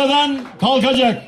ortadan kalkacak.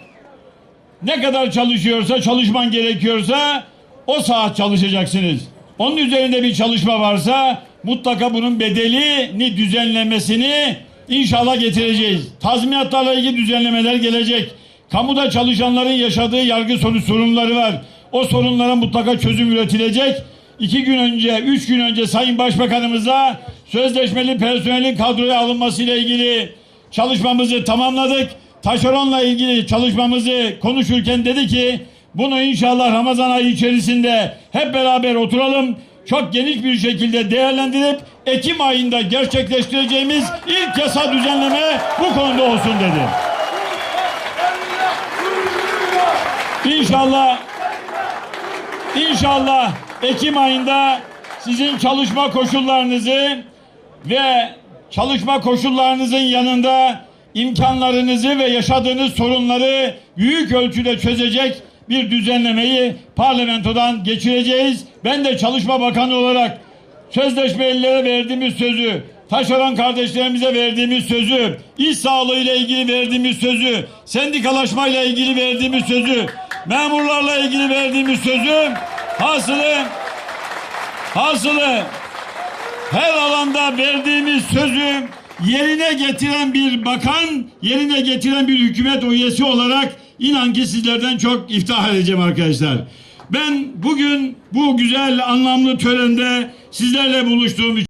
Ne kadar çalışıyorsa, çalışman gerekiyorsa o saat çalışacaksınız. Onun üzerinde bir çalışma varsa mutlaka bunun bedelini, düzenlemesini inşallah getireceğiz. Tazminatlarla ilgili düzenlemeler gelecek. Kamuda çalışanların yaşadığı yargı sonu sorunları var. O sorunlara mutlaka çözüm üretilecek. İki gün önce, üç gün önce Sayın Başbakanımıza sözleşmeli personelin kadroya alınmasıyla ilgili çalışmamızı tamamladık. Taşeronla ilgili çalışmamızı konuşurken dedi ki bunu inşallah Ramazan ayı içerisinde hep beraber oturalım. Çok geniş bir şekilde değerlendirip Ekim ayında gerçekleştireceğimiz ilk yasa düzenleme bu konuda olsun dedi. İnşallah İnşallah Ekim ayında sizin çalışma koşullarınızı ve çalışma koşullarınızın yanında imkanlarınızı ve yaşadığınız sorunları büyük ölçüde çözecek bir düzenlemeyi parlamentodan geçireceğiz. Ben de Çalışma Bakanı olarak sözleşmelilere verdiğimiz sözü, taşeron kardeşlerimize verdiğimiz sözü, iş sağlığı ile ilgili verdiğimiz sözü, sendikalaşma ile ilgili verdiğimiz sözü, memurlarla ilgili verdiğimiz sözü, hasılı, hasılı her alanda verdiğimiz sözü yerine getiren bir bakan, yerine getiren bir hükümet üyesi olarak inan ki sizlerden çok iftihar edeceğim arkadaşlar. Ben bugün bu güzel anlamlı törende sizlerle buluştuğum için